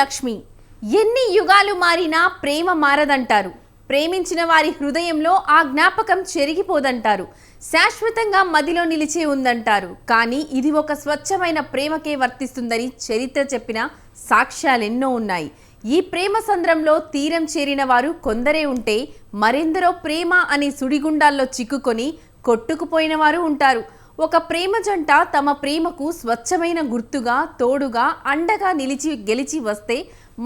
లక్ష్మి. ఎన్ని యుగాలు మారినా ప్రేమ మారదంటారు. ప్రేమించిన వారి హృదయంలో ఆ జ్ఞాపకం చెరిగిపోదంటారు. శాశ్వతంగా మదిలో నిలిచే ఉందంటారు. కానీ ఇది ఒక స్వచ్ఛమైన ప్రేమకే వర్తిస్తుందని చరిత్ర చెప్పిన సాక్ష్యాలెన్నో ఉన్నాయి. ఈ ప్రేమ సంద్రంలో తీరం చేరిన వారు కొందరే ఉంటే మరెందరో ప్రేమ అనే సుడిగుండాల్లో చిక్కుకొని కొట్టుకుపోయిన వారు ఉంటారు. ఒక ప్రేమ జంట తమ ప్రేమకు స్వచ్ఛమైన గుర్తుగా తోడుగా అండగా నిలిచి గెలిచి వస్తే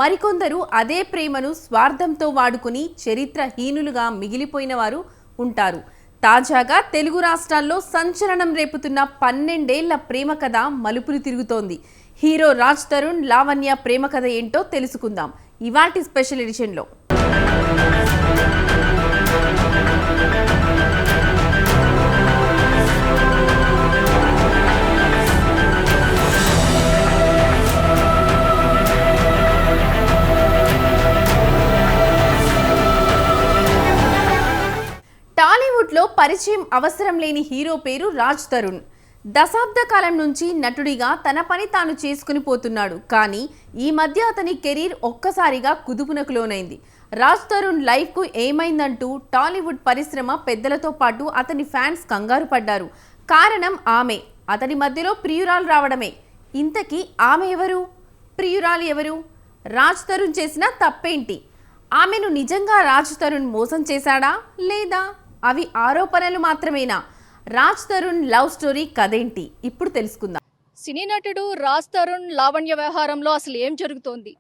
మరికొందరు అదే ప్రేమను స్వార్థంతో వాడుకుని చరిత్రహీనులుగా మిగిలిపోయిన వారు ఉంటారు. తాజాగా తెలుగు రాష్ట్రాల్లో సంచలనం రేపుతున్న పన్నెండేళ్ళ ప్రేమ కథ మలుపులు తిరుగుతోంది. హీరో రాజ్ తరుణ్ లావణ్య ప్రేమ కథ ఏంటో తెలుసుకుందాం. ఇవాటి స్పెషల్ ఎడిషన్లో. పరిచయం అవసరం లేని హీరో పేరు రాజ్ తరుణ్. దశాబ్ద కాలం నుంచి నటుడిగా తన పని తాను చేసుకుని పోతున్నాడు. కానీ ఈ మధ్య అతని కెరీర్ ఒక్కసారిగా కుదుపునకు లోనైంది. రాజ్ తరుణ్ లైఫ్కు ఏమైందంటూ టాలీవుడ్ పరిశ్రమ పెద్దలతో పాటు అతని ఫ్యాన్స్ కంగారు పడ్డారు. కారణం ఆమె. అతని మధ్యలో ప్రియురాలు రావడమే. ఇంతకీ ఆమె ఎవరు? ప్రియురాలు ఎవరు? రాజ్ తరుణ్ చేసిన తప్పేంటి? ఆమెను నిజంగా రాజ్ తరుణ్ మోసం చేశాడా లేదా? అవి ఆరోపణలు మాత్రమేనా? రాజ్ తరుణ్ లవ్ స్టోరీ కథేంటి? ఇప్పుడు తెలుసుకుందాం. సినీ నటుడు రాజ్ తరుణ్ లావణ్య వ్యవహారంలో అసలు ఏం జరుగుతోంది?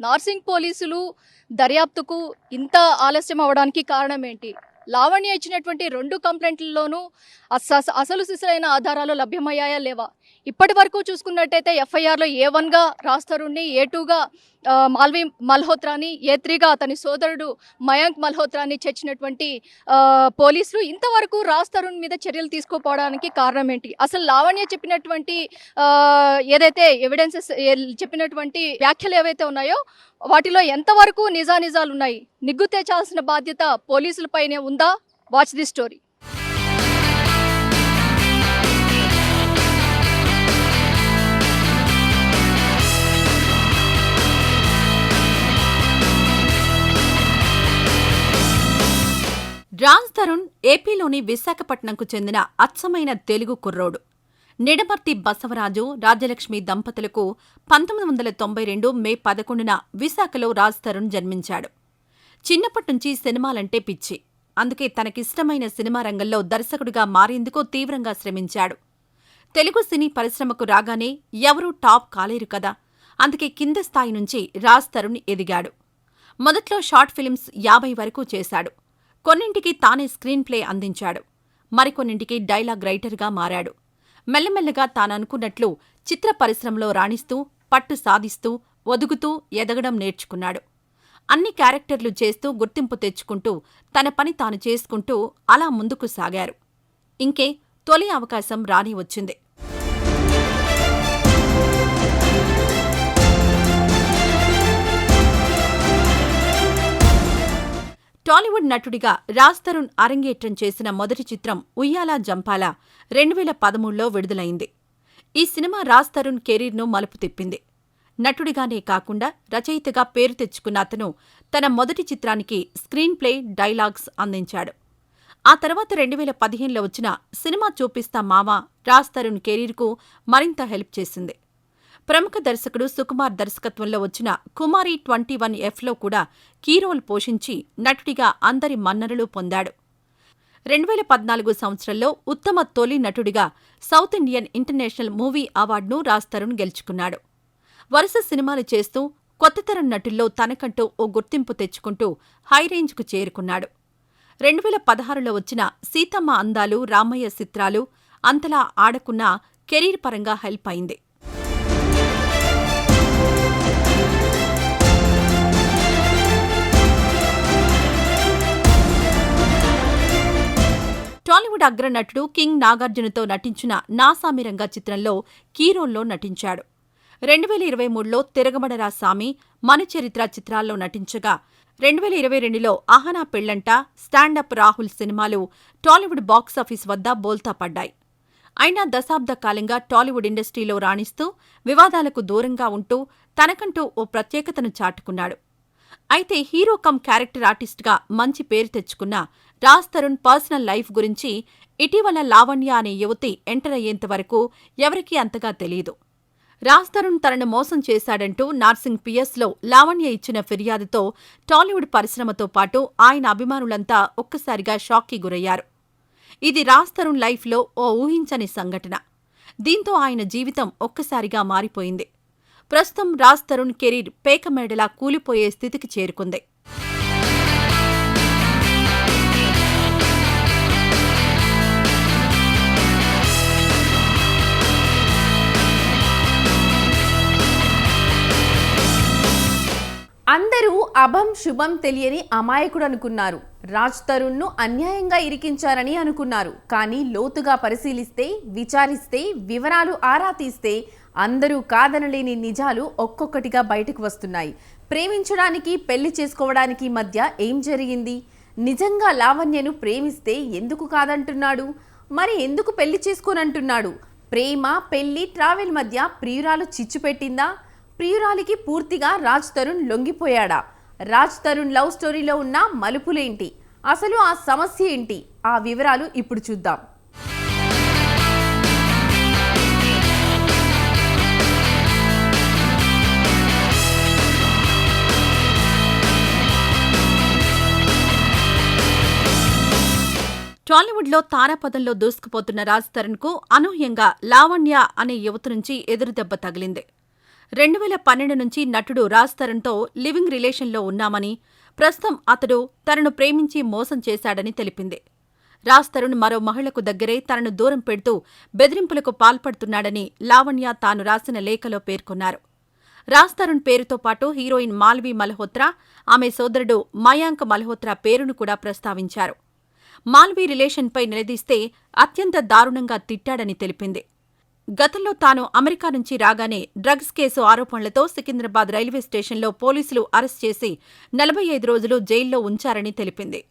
నార్సింగ్ పోలీసులు దర్యాప్తుకు ఇంత ఆలస్యం అవడానికి కారణం ఏంటి లావణ్య ఇచ్చినటువంటి రెండు కంప్లైంట్లలోనూ అస- అసలు సిసలైన ఆధారాలు లభ్యమయ్యాయా లేవా? ఇప్పటి వరకు చూసుకున్నట్టయితే ఎఫ్ఐఆర్లో ఏ వన్గా రాస్తరుణ్ణి ఏ టూగా మాల్వి మల్హోత్రాని ఏ త్రీగా అతని సోదరుడు మయాంక్ మల్హోత్రాని చేర్చినటువంటి పోలీసులు ఇంతవరకు రాస్తరుణ్ మీద చర్యలు తీసుకోపోవడానికి కారణం ఏంటి? అసలు లావణ్య చెప్పినటువంటి ఏదైతే ఎవిడెన్సెస్ చెప్పినటువంటి వ్యాఖ్యలు ఏవైతే ఉన్నాయో వాటిలో ఎంతవరకు నిజానిజాలు ఉన్నాయి నిగ్గు తెచ్చాల్సిన బాధ్యత పోలీసులపైనే ఉందా? Watch the story Raj Tarun ఏపీలోని విశాఖపట్నంకు చెందిన అచ్చమైన తెలుగు కుర్రోడు. నిడమర్తి బసవరాజు రాజ్యలక్ష్మి దంపతులకు పంతొమ్మిది వందల తొంభై రెండు మే పదకొండున విశాఖలో రాజ్ తరుణ్ జన్మించాడు. చిన్నప్పటినుంచి సినిమాలంటే పిచ్చి. అందుకే తనకిష్టమైన సినిమా రంగంలో దర్శకుడిగా మారేందుకు తీవ్రంగా శ్రమించాడు. తెలుగు సినీ పరిశ్రమకు రాగానే ఎవరూ టాప్ కాలేరు కదా అందుకే కింద స్థాయి నుంచి రాజ్ తరుణ్ ఎదిగాడు. మొదట్లో షార్ట్ ఫిల్మ్స్ యాభై వరకు చేశాడు. కొన్నింటికి తానే స్క్రీన్ ప్లే అందించాడు. మరికొన్నింటికి డైలాగ్ రైటర్గా మారాడు. మెల్లమెల్లగా తాననుకున్నట్లు చిత్ర పరిశ్రమలో రాణిస్తూ పట్టు సాధిస్తూ ఒదుగుతూ ఎదగడం నేర్చుకున్నాడు. అన్ని క్యారెక్టర్లు చేస్తూ గుర్తింపు తెచ్చుకుంటూ తన పని తాను చేసుకుంటూ అలా ముందుకు సాగారు. ఇంకే తొలి అవకాశం రాని వచ్చింది టాలీవుడ్ నటుడిగా రాజ్ తరుణ్ అరంగేట్రం చేసిన మొదటి చిత్రం ఉయ్యాలా జంపాల రెండు వేల పదమూడులో విడుదలైంది. ఈ సినిమా రాజ్ తరుణ్ కెరీర్ను మలుపు తిప్పింది. నటుడిగానే కాకుండా రచయితగా పేరు తెచ్చుకున్న అతను తన మొదటి చిత్రానికి స్క్రీన్ ప్లే డైలాగ్స్ అందించాడు. ఆ తర్వాత రెండు వేల పదిహేనులో వచ్చిన సినిమా చూపిస్తా మామ రాజ్ తరుణ్ కెరీర్కు మరింత హెల్ప్ చేసింది. ప్రముఖ దర్శకుడు సుకుమార్ దర్శకత్వంలో వచ్చిన కుమారి ట్వంటీ వన్ ఎఫ్లో కూడా కీరోల్ పోషించి నటుడిగా అందరి మన్ననలు పొందాడు. రెండు వేల పద్నాలుగు సంవత్సరంలో ఉత్తమ తొలి నటుడిగా సౌత్ ఇండియన్ ఇంటర్నేషనల్ మూవీ అవార్డును రాజ్ తరుణ్ గెలుచుకున్నాడు. వరుస సినిమాలు చేస్తూ కొత్త తరం నటుల్లో తనకంటూ ఓ గుర్తింపు తెచ్చుకుంటూ హైరేంజ్కు చేరుకున్నాడు. రెండు వేల పదహారులో వచ్చిన సీతమ్మ అందాలు రామయ్య చిత్రాలు అంతలా ఆడకున్నా కెరీర్ పరంగా హెల్ప్ అయింది. బాలీవుడ్ అగ్రనటుడు కింగ్ నాగార్జునతో నటించిన నాసామిరంగా చిత్రంలో కీరోల్లో నటించాడు. రెండు వేల ఇరవై మూడులో తిరగబడరా సామి మన చరిత్ర చిత్రాల్లో నటించగా రెండు వేల ఇరవై రెండులో అహనా పెళ్ళంట స్టాండప్ రాహుల్ సినిమాలు టాలీవుడ్ బాక్సాఫీస్ వద్ద బోల్తా పడ్డాయి. అయినా దశాబ్ద కాలంగా టాలీవుడ్ ఇండస్ట్రీలో రాణిస్తూ వివాదాలకు దూరంగా ఉంటూ తనకంటూ ఓ ప్రత్యేకతను చాటుకున్నాడు. అయితే హీరో కమ్ క్యారెక్టర్ ఆర్టిస్ట్గా మంచి పేరు తెచ్చుకున్న రాజ్ తరుణ్ పర్సనల్ లైఫ్ గురించి ఇటీవల లావణ్య అనే యువతి ఎంటర్ అయ్యేంత వరకు ఎవరికీ అంతగా తెలియదు రాజ్ తరుణ్ తనను మోసం చేశాడంటూ నార్సింగ్ పిఎస్లో లావణ్య ఇచ్చిన ఫిర్యాదుతో టాలీవుడ్ పరిశ్రమతో పాటు ఆయన అభిమానులంతా ఒక్కసారిగా షాక్కి గురయ్యారు. ఇది రాజ్ తరుణ్ లైఫ్లో ఓ ఊహించని సంఘటన. దీంతో ఆయన జీవితం ఒక్కసారిగా మారిపోయింది. ప్రస్తుతం రాజ్ తరుణ్ కెరీర్ పేకమేడలా కూలిపోయే స్థితికి చేరుకుంది. అందరూ అభం శుభం తెలియని అమాయకుడు అనుకున్నారు రాజ్ తరుణ్ను అన్యాయంగా ఇరికించారని అనుకున్నారు. కానీ లోతుగా పరిశీలిస్తే విచారిస్తే వివరాలు ఆరా తీస్తే అందరూ కాదనలేని నిజాలు ఒక్కొక్కటిగా బయటకు వస్తున్నాయి. ప్రేమించడానికి పెళ్ళి చేసుకోవడానికి మధ్య ఏం జరిగింది? నిజంగా లావణ్యను ప్రేమిస్తే ఎందుకు కాదంటున్నాడు? మరి ఎందుకు పెళ్ళి చేసుకోనంటున్నాడు? ప్రేమ పెళ్ళి ట్రావెల్ మధ్య ప్రియురాలు చిచ్చు పెట్టిందా ప్రియురాలికి పూర్తిగా రాజ్ తరుణ్ లొంగిపోయాడా? రాజ్ తరుణ్ లవ్ స్టోరీలో ఉన్న మలుపులేంటి? అసలు ఆ సమస్య ఏంటి? ఆ వివరాలు ఇప్పుడు చూద్దాం. టాలీవుడ్లో తారాపదంలో దూసుకుపోతున్న రాజ్ తరుణ్కు అనూహ్యంగా లావణ్య అనే యువత నుంచి ఎదురుదెబ్బ తగిలింది. రెండు వేల పన్నెండు నుంచి నటుడు రాజ్ తరుణ్తో లివింగ్ రిలేషన్లో ఉన్నామని ప్రస్తుతం అతడు తనను ప్రేమించి మోసం చేశాడని తెలిపింది. రాజ్ తరుణ్ మరో మహిళకు దగ్గరే తనను దూరం పెడుతూ బెదిరింపులకు పాల్పడుతున్నాడని లావణ్య తాను రాసిన లేఖలో పేర్కొన్నారు. రాజ్ తరుణ్ పేరుతో పాటు హీరోయిన్ మాల్వి మల్హోత్రా ఆమె సోదరుడు మయాంక్ మల్హోత్రా పేరును కూడా ప్రస్తావించారు. మాల్వీ రిలేషన్పై నిలదీస్తే అత్యంత దారుణంగా తిట్టాడని తెలిపింది. గతంలో తాను అమెరికా నుంచి రాగానే డ్రగ్స్ కేసు ఆరోపణలతో సికింద్రాబాద్ రైల్వే స్టేషన్లో పోలీసులు అరెస్ట్ చేసి నలభై ఐదు రోజులు జైల్లో ఉంచారని తెలిపింది.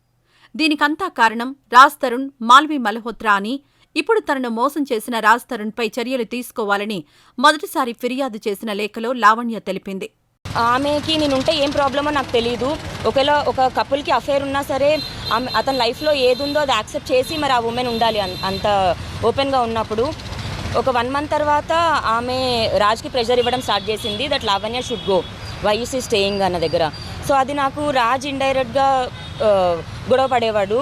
దీనికంతా కారణం రాజ్ తరుణ్ మాల్వీ మల్హోత్రా అని ఇప్పుడు తనను మోసం చేసిన రాజ్ తరుణ్పై చర్యలు తీసుకోవాలని మొదటిసారి ఫిర్యాదు చేసిన లేఖలో లావణ్య తెలిపింది. ఆమెకి నేనుంటే ఏం ప్రాబ్లమో నాకు తెలియదు ఒకవేళ ఒక కపుల్కి అఫేర్ ఉన్నా సరే అతని లైఫ్లో ఏది ఉందో అది యాక్సెప్ట్ చేసి మరి ఆ ఉమెన్ ఉండాలి అన్- అంత ఓపెన్గా ఉన్నప్పుడు. ఒక వన్ మంత్ తర్వాత ఆమె రాజ్కి ప్రెషర్ ఇవ్వడం స్టార్ట్ చేసింది that Lavanya should go YEC staying అన్న దగ్గర. సో అది నాకు రాజ్ ఇండైరెక్ట్గా గొడవ పడేవాడు.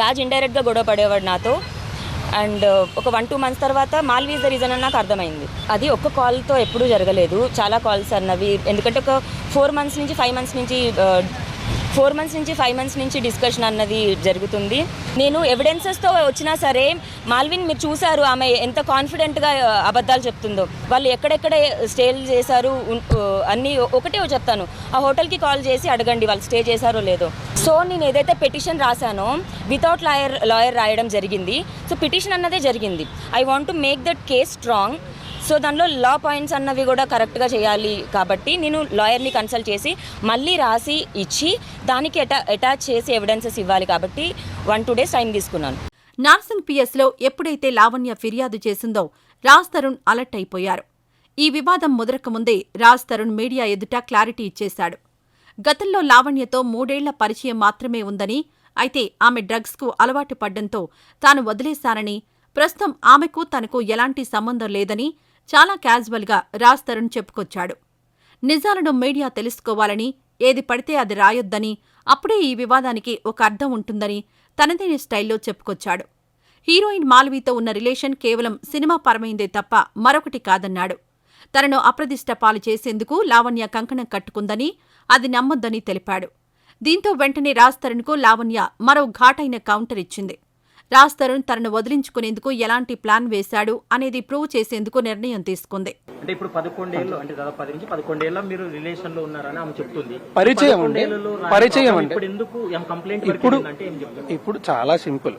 రాజ్ ఇండైరెక్ట్గా గొడవ పడేవాడు నాతో. అండ్ ఒక వన్ టూ మంత్స్ తర్వాత మాల్వీ ద రీజన్ అని నాకు అర్థమైంది. అది ఒక్క కాల్తో ఎప్పుడూ జరగలేదు. చాలా కాల్స్ అన్నవి. ఎందుకంటే ఒక ఫోర్ మంత్స్ నుంచి ఫైవ్ మంత్స్ నుంచి ఫోర్ మంత్స్ నుంచి ఫైవ్ మంత్స్ నుంచి డిస్కషన్ అన్నది జరుగుతుంది. నేను ఎవిడెన్సెస్తో వచ్చినా సరే మాల్విన్ మీరు చూసారు ఆమె ఎంత కాన్ఫిడెంట్గా అబద్ధాలు చెప్తుందో. వాళ్ళు ఎక్కడెక్కడ స్టేలు చేశారు అన్నీ ఒకటే చెప్తాను. ఆ హోటల్కి కాల్ చేసి అడగండి వాళ్ళు స్టే చేశారో లేదో. సో నేను ఏదైతే పిటిషన్ రాశానో వితౌట్ లాయర్ లాయర్ రాయడం జరిగింది. సో పిటిషన్ అన్నదే జరిగింది. I want to make that case strong so దానిలో లా పాయింట్స్ అన్నవి కూడా కరెక్ట్గా చేయాలి కాబట్టి నేను లాయర్ని కన్సల్ట్ చేసి మళ్ళీ రాసి ఇచ్చి దానికి అటా అటాచ్ చేసి ఎవిడెన్సెస్ ఇవ్వాలి కాబట్టి వన్ టూ డేస్ టైం తీసుకున్నాను. నార్సింగ్ పిఎస్లో ఎప్పుడైతే లావణ్య ఫిర్యాదు చేసిందో రాజ్ తరుణ్ అలర్ట్ అయిపోయారు. ఈ వివాదం ముదరకముందే రాజ్ తరుణ్ మీడియా ఎదుట క్లారిటీ ఇచ్చేశాడు. గతంలో లావణ్యతో మూడేళ్ళ పరిచయం మాత్రమే ఉందని అయితే ఆమె డ్రగ్స్కు అలవాటు పడ్డంతో తాను వదిలేశానని ప్రస్తుతం ఆమెకు తనకు ఎలాంటి సంబంధం లేదని చాలా క్యాజువల్గా రాజ్ తరుణ్ చెప్పుకొచ్చాడు. నిజాలను మీడియా తెలుసుకోవాలని ఏది పడితే అది రాయొద్దని అప్పుడే ఈ వివాదానికి ఒక అర్థం ఉంటుందని తనదైన స్టైల్లో చెప్పుకొచ్చాడు. హీరోయిన్ మాల్వీతో ఉన్న రిలేషన్ కేవలం సినిమా పరమైందే తప్ప మరొకటి కాదన్నాడు. తనను అప్రదిష్ట పాలు చేసేందుకు లావణ్య కంకణం కట్టుకుందని అది నమ్మొద్దని తెలిపాడు. దీంతో వెంటనే రాజ్ తరుణ్కు లావణ్య మరో ఘాటైన కౌంటర్ ఇచ్చింది. రాజ్ తరుణ్ తనను వదిలించుకునేందుకు ఎలాంటి ప్లాన్ వేశాడు అనేది ప్రూవ్ చేసేందుకు నిర్ణయం తీసుకుంది. అంటే ఇప్పుడు పదకొండేళ్ళు అంటే దాదాపు పది నుంచి పదకొండేళ్ళ మీరు రిలేషన్లో ఉన్నారని ఆమె చెప్తుంది. పరిచయం అండి. పరిచయం అంటే. ఇప్పుడు ఎందుకు కంప్లైంట్ ఇప్పుడు ఇప్పుడు చాలా సింపుల్.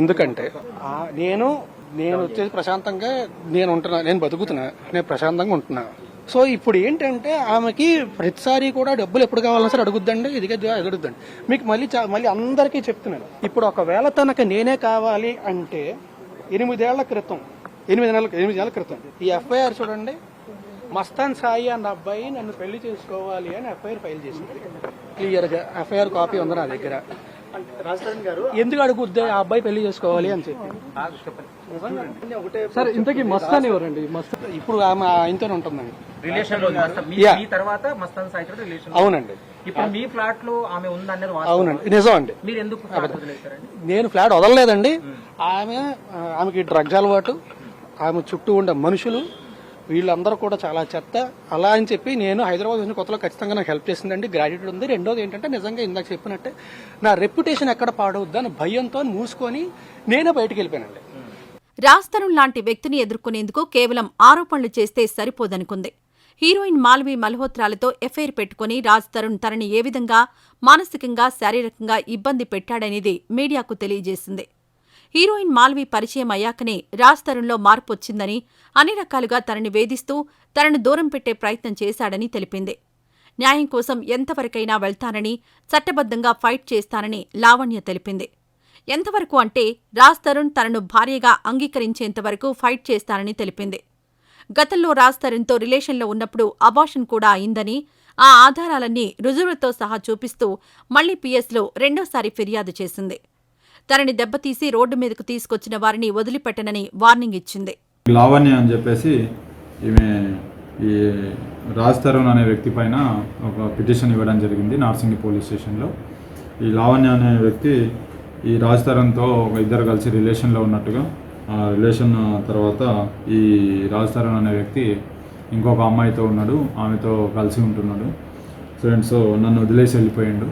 ఎందుకంటే ఆ, నేను నేను వచ్చేసి ప్రశాంతంగా నేను ఉంటున్నా నేను బతుకుతున్నా నేను ప్రశాంతంగా ఉంటున్నా. సో ఇప్పుడు ఏంటంటే ఆమెకి ప్రతిసారి కూడా డబ్బులు ఎప్పుడు కావాలన్నా సరే అడుగుద్దండి ఇదిగే అడుగుద్దండి. మీకు మళ్ళీ మళ్ళీ అందరికీ చెప్తున్నాను. ఇప్పుడు ఒకవేళ తనకు నేనే కావాలి అంటే ఎనిమిదేళ్ళ క్రితం ఎనిమిది నెలల ఎనిమిది నెలల క్రితం ఈ ఎఫ్ఐఆర్ చూడండి. మస్తాన్ సాయి అన్న అబ్బాయి నన్ను పెళ్ళి చేసుకోవాలి అని ఎఫ్ఐఆర్ ఫైల్ చేసింది. క్లియర్గా ఎఫ్ఐఆర్ కాపీ ఉంది నా దగ్గర. ఎందుకు అడుగుద్ది? ఆ అబ్బాయి పెళ్ళి చేసుకోవాలి అని చెప్పి. సార్ ఇంతకీ మస్తాన్ ఎవరండి? మస్తాన్ ఇప్పుడు ఆమె ఆయనతోనే ఉంటుందండి. రిలేషన్ మీ తర్వాత మస్తాన్ సాయితో రిలేషన్ అవునండి. ఇప్పుడు మీ ఫ్లాట్లో ఆమె ఉందన్నది. అవునండి. నిజం అండి. మీరు ఎందుకు నేను ఫ్లాట్ వదలలేదండి. ఆమె ఆ, ఆమెకి డ్రగ్స్ అలవాటు. ఆమె చుట్టూ ఉండే మనుషులు. వీళ్ళందరూ కూడా చాలా చెత్త. అలా అని చెప్పి నేను హైదరాబాద్ వచ్చిన కొత్తలో ఖచ్చితంగా నాకు హెల్ప్ చేసిందండి. గ్రాడ్యుయేట్ ఉంది. రెండోది ఏంటంటే నిజంగా ఇందాక చెప్పినట్టే నా రెప్యుటేషన్ ఎక్కడ పాడవద్దు అని భయంతో మూసుకొని నేనే బయటికి వెళ్ళిపోయానండి. రాస్తరుణ్ లాంటి వ్యక్తిని ఎదుర్కొనేందుకు కేవలం ఆరోపణలు చేస్తే సరిపోదనుకుంది. హీరోయిన్ మాల్వి మల్హోత్రాలతో ఎఫ్ఐఆర్ పెట్టుకుని రాజ్ తరుణ్ తనని ఏ విధంగా మానసికంగా శారీరకంగా ఇబ్బంది పెట్టాడనేది మీడియాకు తెలియజేసింది. హీరోయిన్ మాల్వి పరిచయం అయ్యాకనే రాజ్ తరుణ్లో మార్పు వచ్చిందని అన్ని రకాలుగా తనని వేధిస్తూ తనను దూరం పెట్టే ప్రయత్నం చేశాడని తెలిపింది. న్యాయం కోసం ఎంతవరకైనా వెళ్తానని చట్టబద్ధంగా ఫైట్ చేస్తానని లావణ్య తెలిపింది. ఎంతవరకు అంటే రాజ్ తరుణ్ తనను భార్యగా అంగీకరించేంతవరకు ఫైట్ చేస్తానని తెలిపింది. గతంలో రాజ్ తరుణ్తో రిలేషన్లో ఉన్నప్పుడు అబార్షన్ కూడా అయిందని ఆ ఆధారాలన్నీ రుజువులతో సహా చూపిస్తూ మళ్ళీ పీఎస్లో రెండోసారి ఫిర్యాదు చేసింది. తనని దెబ్బతీసి రోడ్డు మీదకు తీసుకొచ్చిన వారిని వదిలిపెట్టనని వార్నింగ్ ఇచ్చింది. లావణ్య అని చెప్పేసి ఈమె ఈ రాజ్ తరుణ్ అనే వ్యక్తి పైన ఒక పిటిషన్ ఇవ్వడం జరిగింది నార్సింగి పోలీస్ స్టేషన్లో. ఈ లావణ్య అనే వ్యక్తి ఈ రాజ్ తరుణ్తో ఒక ఇద్దరు కలిసి రిలేషన్లో ఉన్నట్టుగా రిలేషన్ తర్వాత ఈ రాజ్ తరుణ్ అనే వ్యక్తి ఇంకొక అమ్మాయితో ఉన్నాడు ఆమెతో కలిసి ఉంటున్నాడు. ఫ్రెండ్స్ నన్ను వదిలేసి వెళ్ళిపోయిండు.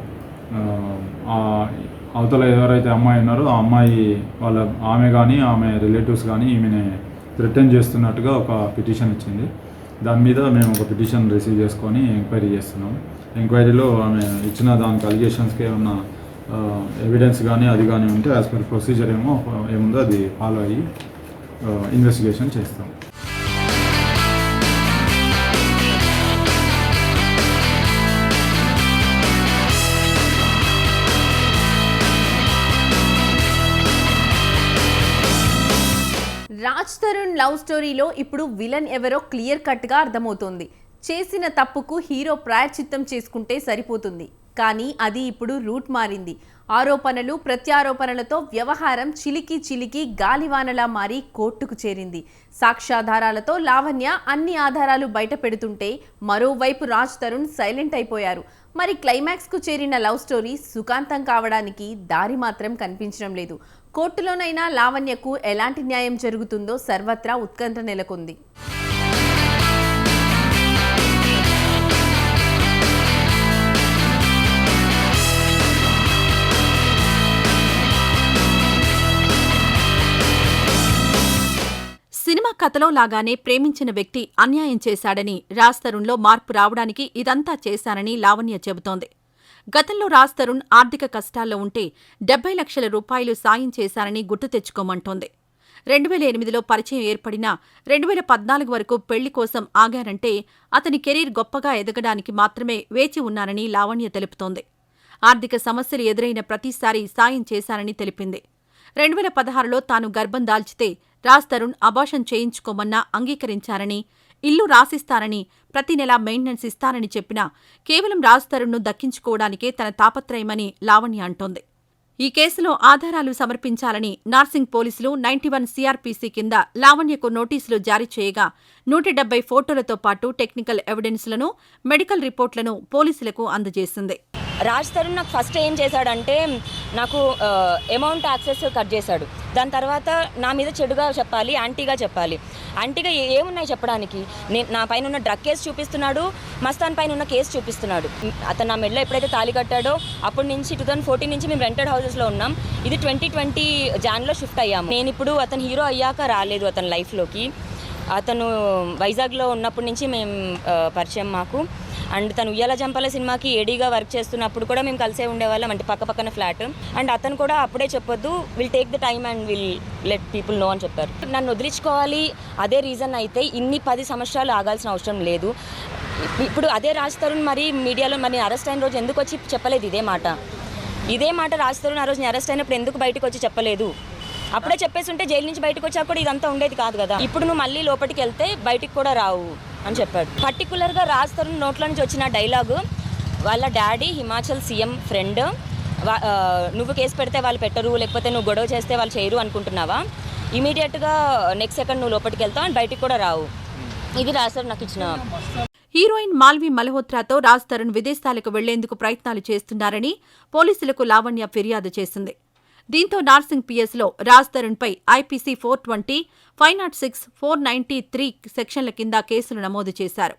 అవతల ఎవరైతే అమ్మాయి ఉన్నారో ఆ అమ్మాయి వాళ్ళ ఆమె కానీ ఆమె రిలేటివ్స్ కానీ ఈమెని రిటర్న్ చేస్తున్నట్టుగా ఒక పిటిషన్ ఇచ్చింది దాని మీద మేము ఒక పిటిషన్ రిసీవ్ చేసుకొని ఎంక్వైరీ చేస్తున్నాం. ఎంక్వైరీలో ఆమె ఇచ్చిన దానికి అలిగేషన్స్కి ఏమన్నా ఎవిడెన్స్ కానీ అది కానీ ఉంటే యాజ్ పర్ ప్రొసీజర్ ఏమో ఏముందో అది ఫాలో అయ్యి ఇన్వెస్టిగేషన్ చేస్తాం. రాజ్ తరుణ్ లవ్ స్టోరీలో ఇప్పుడు విలన్ ఎవరో క్లియర్ కట్గా అర్థమవుతోంది. చేసిన తప్పుకు హీరో ప్రాయచిత్తం చేసుకుంటే సరిపోతుంది. కానీ అది ఇప్పుడు రూట్ మారింది. ఆరోపణలు ప్రత్యారోపణలతో వ్యవహారం చిలికి చిలికి గాలివానలా మారి కోర్టుకు చేరింది. సాక్ష్యాధారాలతో లావణ్య అన్ని ఆధారాలు బయట పెడుతుంటే మరోవైపు రాజ్ తరుణ్ సైలెంట్ అయిపోయారు. మరి క్లైమాక్స్కు చేరిన లవ్ స్టోరీ సుఖాంతం కావడానికి దారి మాత్రం కనిపించడం లేదు. కోర్టులోనైనా లావణ్యకు ఎలాంటి న్యాయం జరుగుతుందో సర్వత్రా ఉత్కంఠ నెలకొంది. కథలో లాగానే ప్రేమించిన వ్యక్తి అన్యాయం చేశాడని రాజ్ తరుణ్లో మార్పు రావడానికి ఇదంతా చేశానని లావణ్య చెబుతోంది. గతంలో రాజ్ తరుణ్ ఆర్థిక కష్టాల్లో ఉంటే డెబ్బై లక్షల రూపాయలు సాయం చేశానని గుర్తు తెచ్చుకోమంటోంది. రెండు వేల ఎనిమిదిలో పరిచయం ఏర్పడినా రెండు వేల పద్నాలుగు వరకు పెళ్ళి కోసం ఆగారంటే అతని కెరీర్ గొప్పగా ఎదగడానికి మాత్రమే వేచి ఉన్నానని లావణ్య తెలుపుతోంది. ఆర్థిక సమస్యలు ఎదురైన ప్రతిసారి సాయం చేశానని తెలిపింది. రెండు వేల పదహారులో తాను గర్భం దాల్చితే రాజ్ తరుణ్ అబాషన్ చేయించుకోమన్నా అంగీకరించారని ఇల్లు రాసిస్తానని ప్రతి నెలా మెయింటెనెన్స్ ఇస్తానని చెప్పినా కేవలం రాజ్ తరుణ్ను దక్కించుకోవడానికే తన తాపత్రయమని లావణ్య అంటోంది. ఈ కేసులో ఆధారాలు సమర్పించాలని నార్సింగ్ పోలీసులు నైన్టీ వన్ సీఆర్పీసీ కింద లావణ్యకు నోటీసులు జారీ చేయగా నూట డెబ్బై ఫోటోలతో పాటు టెక్నికల్ ఎవిడెన్స్లను మెడికల్ రిపోర్ట్లను పోలీసులకు అందజేసింది. రాజ్ తరుణ్ నాకు ఫస్ట్ ఏం చేశాడంటే నాకు అమౌంట్ యాక్సెస్ కట్ చేశాడు. దాని తర్వాత నా మీద చెడుగా చెప్పాలి యాంటీగా చెప్పాలి. యాంటీగా ఏ- ఏమున్నాయి చెప్పడానికి? నేను నా పైన ఉన్న డ్రగ్ కేసు చూపిస్తున్నాడు మస్తాన్ పైన ఉన్న కేసు చూపిస్తున్నాడు. అతను నా మెడలో ఎప్పుడైతే తాళి కట్టాడో అప్పటి నుంచి టూ థౌసండ్ ఫోర్టీన్ నుంచి మేము రెంటెడ్ హౌసెస్లో ఉన్నాం. ఇది ట్వంటీ ట్వంటీ జాన్లో షిఫ్ట్ అయ్యాము. నేను ఇప్పుడు అతను హీరో అయ్యాక రాలేదు అతని లైఫ్లోకి అతను వైజాగ్లో ఉన్నప్పటి నుంచి మేము పరిచయం మాకు. అండ్ తను ఉయ్యాల జంపాల సినిమాకి ఏడీగా వర్క్ చేస్తున్నప్పుడు కూడా మేము కలిసే ఉండేవాళ్ళం అంటే పక్క పక్కన ఫ్లాట్. అండ్ అతను కూడా అప్పుడే చెప్పొద్దు will take the time and will let people know అని చెప్పారు. నన్ను వదిలించుకోవాలి అదే రీజన్ అయితే ఇన్ని పది సంవత్సరాలు ఆగాల్సిన అవసరం లేదు. ఇప్పుడు అదే రాజ్ తరుణ్ మరి మీడియాలో మరి అరెస్ట్ అయిన రోజు ఎందుకు వచ్చి చెప్పలేదు ఇదే మాట? ఇదే మాట రాజ్ తరుణ్ ఆ రోజు అరెస్ట్ అయినప్పుడు ఎందుకు బయటకు వచ్చి చెప్పలేదు? అప్పుడే చెప్పేసి ఉంటే జైలు నుంచి బయటకు వచ్చాక కూడా ఇదంతా ఉండేది కాదు కదా. ఇప్పుడు నువ్వు మళ్ళీ లోపలికి వెళ్తే బయటికి కూడా రావు అని చెప్పాడు. పర్టికులర్గా రాజ్ తరుణ్ నోట్ల నుంచి వచ్చిన డైలాగు వాళ్ళ డాడీ హిమాచల్ సీఎం ఫ్రెండ్ నువ్వు కేసు పెడితే వాళ్ళు పెట్టరు లేకపోతే నువ్వు గొడవ చేస్తే వాళ్ళు చేయరు అనుకుంటున్నావా? ఇమీడియట్గా నెక్స్ట్ సెకండ్ నువ్వు లోపలికి వెళ్తావు అండ్ బయటికి కూడా రావు. ఇది రాశారు నాకు ఇచ్చిన హీరోయిన్ మాల్వి మల్హోత్రాతో రాజ్ తరుణ్ విదేశాలకు వెళ్ళేందుకు ప్రయత్నాలు చేస్తున్నారని పోలీసులకు లావణ్య ఫిర్యాదు చేసింది. దీంతో నార్సింగ్ పిఎస్లో Raj తరుణ్పై IPC four twenty five not six four ninety three సెక్షన్ల కింద కేసులు నమోదు చేశారు.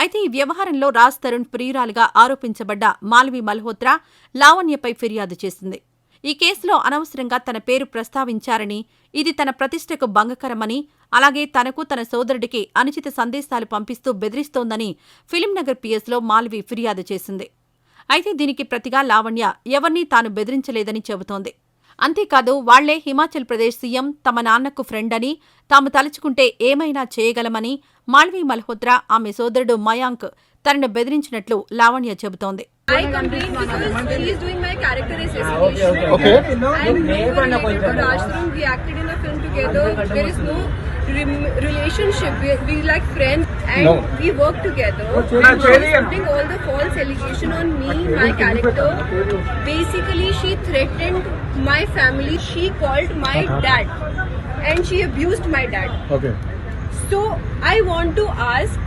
అయితే ఈ వ్యవహారంలో రాజ్ తరుణ్ ప్రియురాలుగా ఆరోపించబడ్డ మాల్వి మల్హోత్రా లావణ్యపై ఫిర్యాదు చేసింది. ఈ కేసులో అనవసరంగా తన పేరు ప్రస్తావించారని ఇది తన ప్రతిష్టకు భంగకరమని అలాగే తనకు తన సోదరుడికి అనుచిత సందేశాలు పంపిస్తూ బెదిరిస్తోందని ఫిలింనగర్ పిఎస్లో మాల్వి ఫిర్యాదు చేసింది. అయితే దీనికి ప్రతిగా లావణ్య ఎవరినీ తాను బెదిరించలేదని చెబుతోంది. అంతేకాదు వాళ్ళే హిమాచల్ ప్రదేశ్ సీఎం తమ నాన్నకు ఫ్రెండ్ అని తాము తలుచుకుంటే ఏమైనా చేయగలమని మాల్వి మల్హోత్రా ఆమె సోదరుడు మయాంక్ తనను బెదిరించినట్లు లావణ్య చెబుతోంది. I complain because he is doing my character assassination. Okay. And no related to Rajtharum, we acted in a film together. There is no rem- relationship. We, we like friends and No. we work together. And she is putting all the false allegation on me, my character. Basically, she threatened my family. She called my dad. And she abused my dad. Okay. So I want to ask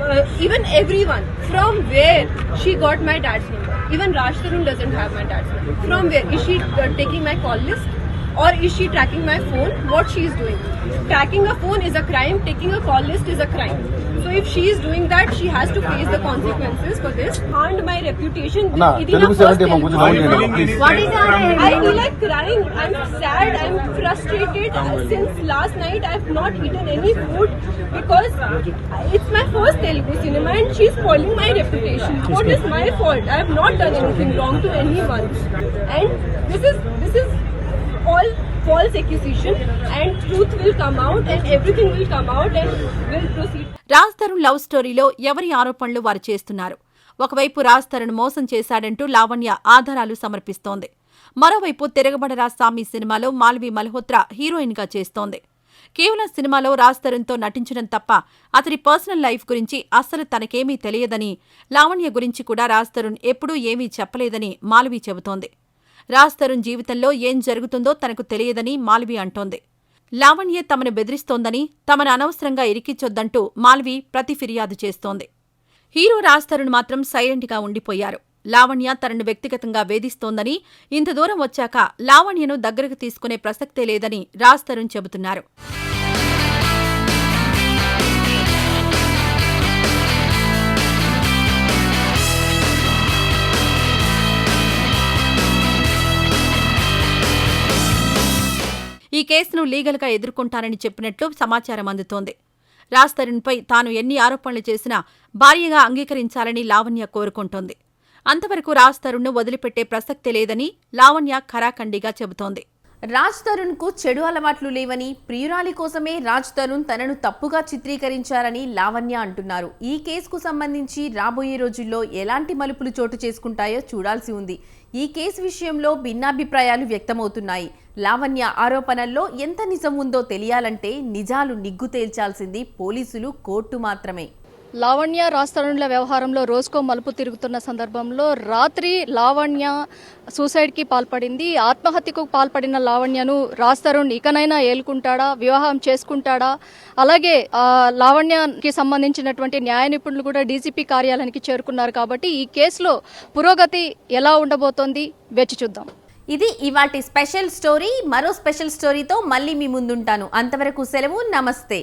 uh, even everyone from where she got my dad's number. Even Raj Tarun doesn't have my dad's number. From where is she uh, taking my call list? or is she tracking my phone? What she is doing? Tracking a phone is a crime. Taking a call list is a crime. So if she is doing that she has to face the consequences for this. Harmed my reputation no, what is i feel like crying? I'm sad. i'm frustrated. since last night i've not eaten any food because it's my first telugu cinema and she's spoiling my reputation. What is my fault? I have not done anything wrong to anyone. And this is this is all false accusation and truth will come out and everything will come out and will proceed. Raj Tarun love స్టోరీలో ఎవరి ఆరోపణలు వారు చేస్తున్నారు? ఒకవైపు రాజ్ తరుణ్ మోసం చేశాడంటూ లావణ్య ఆధారాలు సమర్పిస్తోంది. మరోవైపు తిరగబడరా సామి సినిమాలో మాల్వి మల్హోత్రా హీరోయిన్గా చేస్తోంది. కేవలం సినిమాలో రాజ్ తరుణ్తో నటించడం తప్ప అతడి పర్సనల్ లైఫ్ గురించి అస్సలు తనకేమీ తెలియదని లావణ్య గురించి కూడా రాజ్ తరుణ్ ఎప్పుడూ ఏమీ చెప్పలేదని మాల్వి చెబుతోంది. రాజ్ తరుణ్ జీవితంలో ఏం జరుగుతుందో తనకు తెలియదని మాల్వి అంటోంది. లావణ్య తమను బెదిరిస్తోందని తమను అనవసరంగా ఇరికించొద్దంటూ మాల్వి ప్రతి ఫిర్యాదు చేస్తోంది. హీరో రాజ్ తరుణ్ మాత్రం సైలెంట్గా ఉండిపోయారు. లావణ్య తనను వ్యక్తిగతంగా వేధిస్తోందని ఇంత దూరం వచ్చాక లావణ్యను దగ్గరకు తీసుకునే ప్రసక్తే లేదని రాజ్ తరుణ్ చెబుతున్నారు. ఈ కేసును లీగల్గా ఎదుర్కొంటానని చెప్పినట్లు సమాచారం అందుతోంది. రాజ్ తరుణ్పై తాను ఎన్ని ఆరోపణలు చేసినా భార్యగా అంగీకరించాలని లావణ్య కోరుకుంటోంది. అంతవరకు రాజ్ తరుణ్ను వదిలిపెట్టే ప్రసక్తే లేదని లావణ్య ఖరాఖండిగా చెబుతోంది. రాజ్ తరుణ్కు చెడు అలవాట్లు లేవని ప్రియురాలి కోసమే రాజ్ తరుణ్ తనను తప్పుగా చిత్రీకరించారని లావణ్య అంటున్నారు. ఈ కేసుకు సంబంధించి రాబోయే రోజుల్లో ఎలాంటి మలుపులు చోటు చేసుకుంటాయో చూడాల్సి ఉంది. ఈ కేసు విషయంలో భిన్నాభిప్రాయాలు వ్యక్తమవుతున్నాయి. లావణ్య ఆరోపణల్లో ఎంత నిజం ఉందో తెలియాలంటే నిజాలు నిగ్గు తేల్చాల్సింది పోలీసులు కోర్టు మాత్రమే. లావణ్య రాస్తరుణుల వ్యవహారంలో రోజుకో మలుపు తిరుగుతున్న సందర్భంలో రాత్రి లావణ్య సూసైడ్కి పాల్పడింది. ఆత్మహత్యకు పాల్పడిన లావణ్యను రాస్తరుణ్ ఇకనైనా ఏలుకుంటాడా? వివాహం చేసుకుంటాడా? అలాగే లావణ్యకి సంబంధించినటువంటి న్యాయ నిపుణులు కూడా డీజీపీ కార్యాలయానికి చేరుకున్నారు కాబట్టి ఈ కేసులో పురోగతి ఎలా ఉండబోతోంది? వేచి చూద్దాం. ఇది ఇవాటి స్పెషల్ స్టోరీ. మరో స్పెషల్ స్టోరీతో మళ్ళీ మీ ముందుంటాను. అంతవరకు సెలవు. నమస్తే.